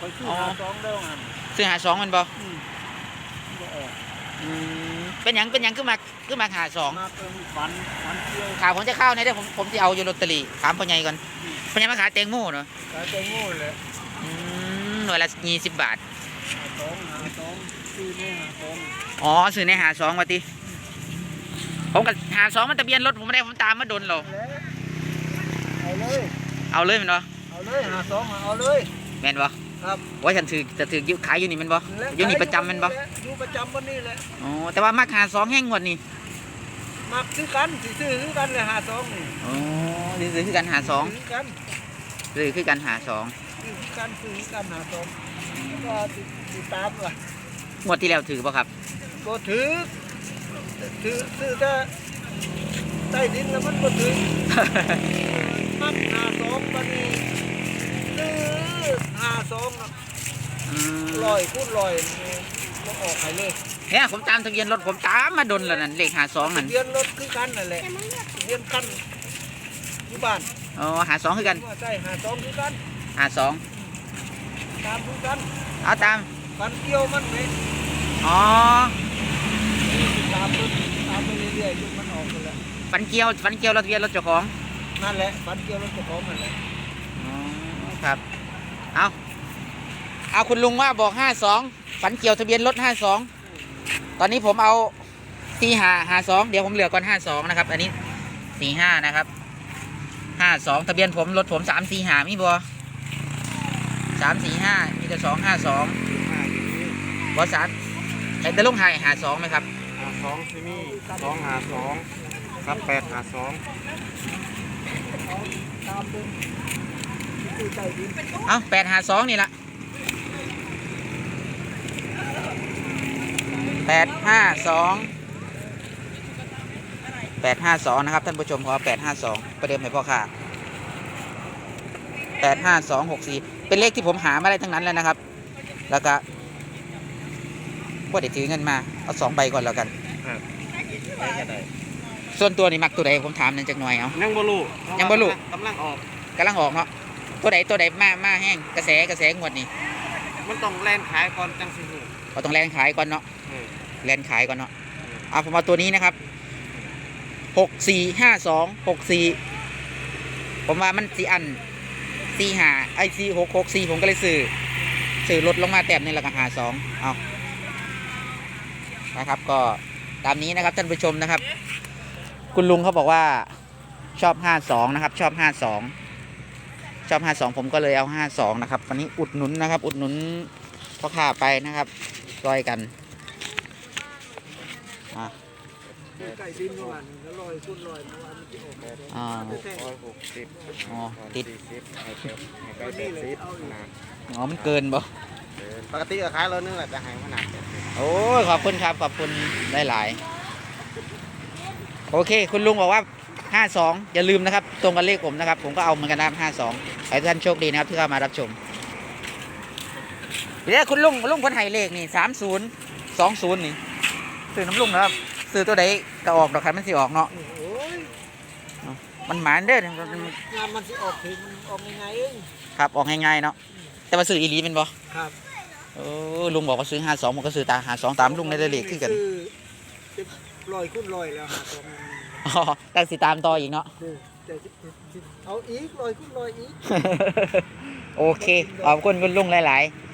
คอยซื้ออ๋อหาสองแล้วหันซื้อหาสองมันบ่อืมบ่ออกอืมเป็นหยังเป็นหยังขึ้นมาขึ้นมาหาสองมาเป็นฝันฝันเที่ยวข่าวผมจะเข้าในเดี๋ยวผมผมจะเอาอยู่ลอตเตอรี่ถามพ่อใหญ่ก่อนพ่อใหญ่มาขายแตงโมเนาะกายใจโง่เลยอืมหน่วยละยี่สิบบาท หาสองหาสองซื้อเนี่ยหาสองอ๋อซื้อในหาสองมาติ ผมกับหาสองมันทะเบียนรถผมไม่ได้ผมตามมาโดนหรอกเอาเลยเอาเลยแมันบ่เอาเลยหาสองเอาเลยแม่นบ่ ครับว่าฉันถือจะถืออยุขายอยู่นี่แมันบ่อยู่นี่ประจำแมันบ่อยู่ประจำวันนี้แหละอ๋อแต่ว่ามักหาสองแห้งงวดนี่มักซื้อกันสิซื้อคือกันเลยหาสองนี่อ๋อซื้อคือกันหาสองซื้อกันซื้อคือกันหาสองซื้อคือกันซื้อคือกันหาสองก็ติดติดตามว่ะงวดที่แล้วถือป่ะครับก็ถือถือซื้อแต่ใต้ดินแล้วมันก็ถือมักหาสองวันนี้ซื้อ หาสองน่ะอืมลอยพูดลอยมันออกให้เลยเนี่ยผมตามทะเบียนรถผมตามมาโดนแล้วนั่นเลขหาสองนั่นทะเบียนรถคือกันนั่นแหละทะเบียนกันอยู่บ้านอ๋อหาสองคือกันว่าใช่หาสองคือกันหาสองตามคือกันเอาตามฟันเกี่ยวมันไหมอ๋อตามไปตามไปเรื่อยๆจนมันออกไปแล้วฟันเกียวฟันเกียวรถทะเบียนรถเจ้าของนั่นแหละฟันเกี่ยวรถเจ้าของนั่นแหละอ๋อครับ เอาเอาคุณลุงว่าบอกห้าสองฟันเกี่ยวทะเบียนรถห้าสองตอนนี้ผมเอาสี่หาหาสองเดี๋ยวผมเหลือก่อนห้าสองนะครับ อันนี้สี่ห้านะครับห้าสองทะเบียนผมรถผมสามสี่ห้ามีบัวสามสี่ห้ามีแต่สองห้าสองบอสามเห็นแต่ลุงไฮหาสองไหมครับหาสองที่นี่สองหาสองครับแปดหาสองตาม เป็นคือใต้ดินเอาแปดหาสองนี่ละแปดห้าสองแปดห้าสองนะครับ ท่านผู้ชมขอแปดห้าสองประเดิมให้พ่อค่ะแปดห้าสองหกสี่เป็นเลขที่ผมหามาได้ทั้งนั้นแล้วนะครับ แล้วก็พวกเดี๋ยวถือเงินมา เอาสองใบก่อนแล้วกันได้ก็ได้ส่วนตัวนี่มักตัวใดผมถามหนั่นจักหน่อยเอายังบ่รู้ยังบ่รู้กำลังออกกำลังออกเนาะ ตัวใดตัวใดมามาแห้งกระแสกระแสงวดนี้มันต้องแล่นขายก่อนจังสิหูเราต้องแลนขายก่อนเนาะเออแลนขายก่อนเนาะเอาผมเอาตัวนี้นะครับหกสี่ห้าสองหกสี่ผมว่ามันสี่อันสี่หาไอสี่หกหกสี่ผมก็เลยซื้อซื้อลดลงมาแต้มหนึงแล้วก็หาสองเอานะครับ ก็ตามนี้นะครับท่านผู้ชมนะครับ คุณลุงเขาบอกว่าชอบห้าสองนะครับ ชอบห้าสอง ชอบห้าสองผมก็เลยเอาห้าสองนะครับวันนี้อุดหนุนนะครับ อุดหนุนพ่อค้าไปนะครับซอยกันอะคือใต้ดินเมื่อวานแล้วลอยพูดลอยเมื่อวานมันจะออกมาอ่าร้อยหกสิบอ๋อติดสี่สิบให้เก็บให้ไปวันแปนี้ดเลยสิบเอาอยู่นะอ๋อมันเกินบ่เออปกติก็ขายร้อยหนึงแหละแต่ให้ขนาดแปดสิบโอ้ยขอบคุณครับขอบคุณหลายๆโอเค คุณลุงบอกว่า 52 อย่าลืมนะครับ ตรงกับเลขผมนะครับ ผมก็เอาเหมือนกันนะครับ52ขอให้ท่านโชคดีนะครับที่เข้ามารับชมเดี๋ยวคุณลุงลุงคนไห้เลขนี่30 20นี่ซื้อน้ำลุงนะครับซื้อตัวใดก็ออกดอกคันมันสิออกเนาะโอ้ยมันหมานเด้องานมันสิออกถึงมันออกยังไงเองครับออกง่ายๆเนาะแต่ว่าซื้ออีหลีเป็นบ่ครับเออลุงบอกว่าซื้อ52ผมก็ซื้อตา52ตามลุงในเลขคือกันจะลอยขึ้นลอยแล้วหาตรง อ๋อตั้งสิตามต่ออีกเนาะนี้จะเอาอีกลอยขึ้นลอยอีก โอเค ขอบคุณคุณลุงหลาย ๆ